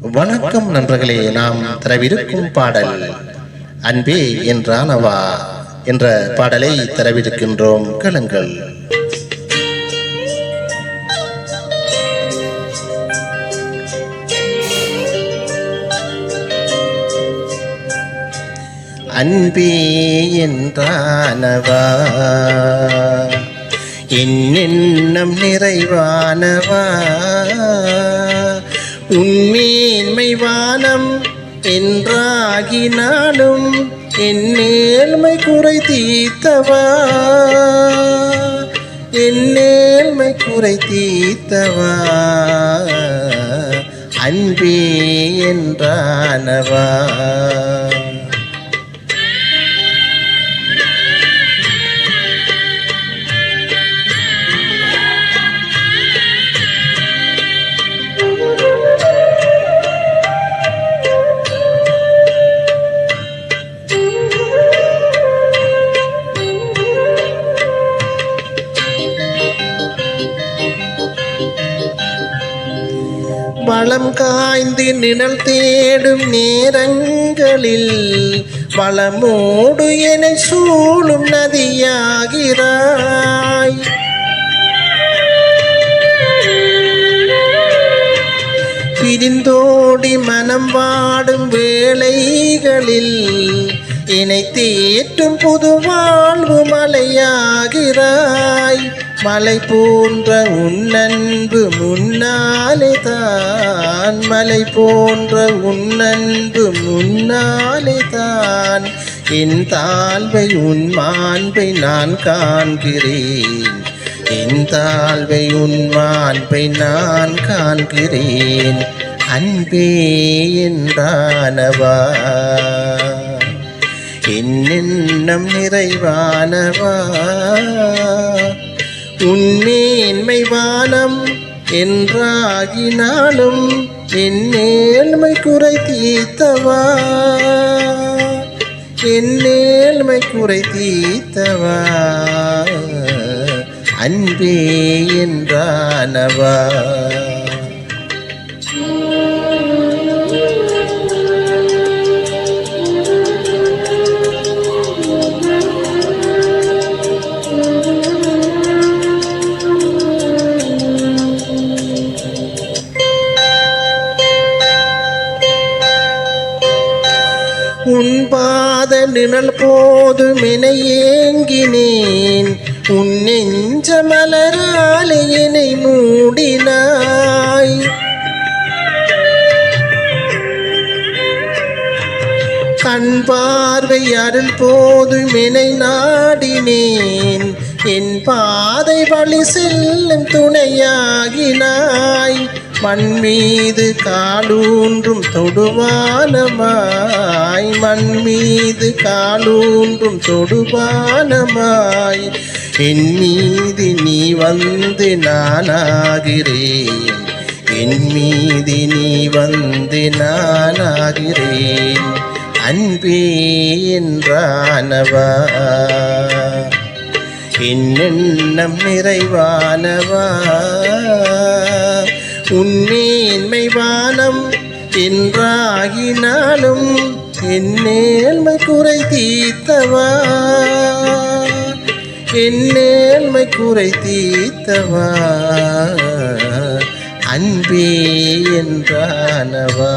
வணக்கம் நண்பர்களே நாம் தரவிருக்கும் பாடல் அன்பே என்றானவா என்ற பாடலை தரவிருக்கின்றோம். கேளுங்கள். அன்பே என்றானவா என்னென்னம் நிறைவானவா? உன்மேன்மை வானம் என்றாகினாலும் என் நேர்மை குறை தீர்த்தவா? என் நேர்மை குறை தீர்த்தவா? அன்பே என்றானவா? வளம் காய்ந்து நிழல் தேடும் நேரங்களில் வளமோடு என சூழும் நதியாகிறாய். பிரிந்தோடி மனம் வாடும் வேளைகளில் இணை தேற்றும் புது வாழ்வு மலையாகிறாய். மலை போன்ற உன்னன்பு முன்னாலே தான். மலை போன்ற உன்னன்பு முன்னாலே தான். என் தாழ்வை உன் மாண்பை நான் காண்கிறேன். என் தாழ்வை உன் மாண்பை நான் காண்கிறேன். அன்பே என்றானவா என்னென்னம் நிறைவானவா. உன்னேன்மை வானம் என்றாகினாலும் என்னேழ்மை குறை தீத்தவா? என்னேழ்மை குறை தீத்தவா? அன்பே என்றானவா? உன்பாத நிழல் போது என உன் நெஞ்ச மலராலையினை மூடினாய். கண் பார்வை அருள் போது என்னை நாடினேன். என் பாதை வழி செல்லும் துணையாகினாய். மண் மீது காலூன்றும் தொடுவானமாய். மண் மீது காலூன்றும் தொடுவானமாய். என் மீது நீ வந்து நானாகிறேன். என் மீது நீ வந்து நானாகிறேன். அன்பே என்றானவா என்னெண்ணம் நிறைவானவா. உன்னேன்மை வானம் என்றாகினாலும் என் நேர்மை குறை தீர்த்தவா? என் நேர்மை குறை தீர்த்தவா? அன்பே என்றானவா?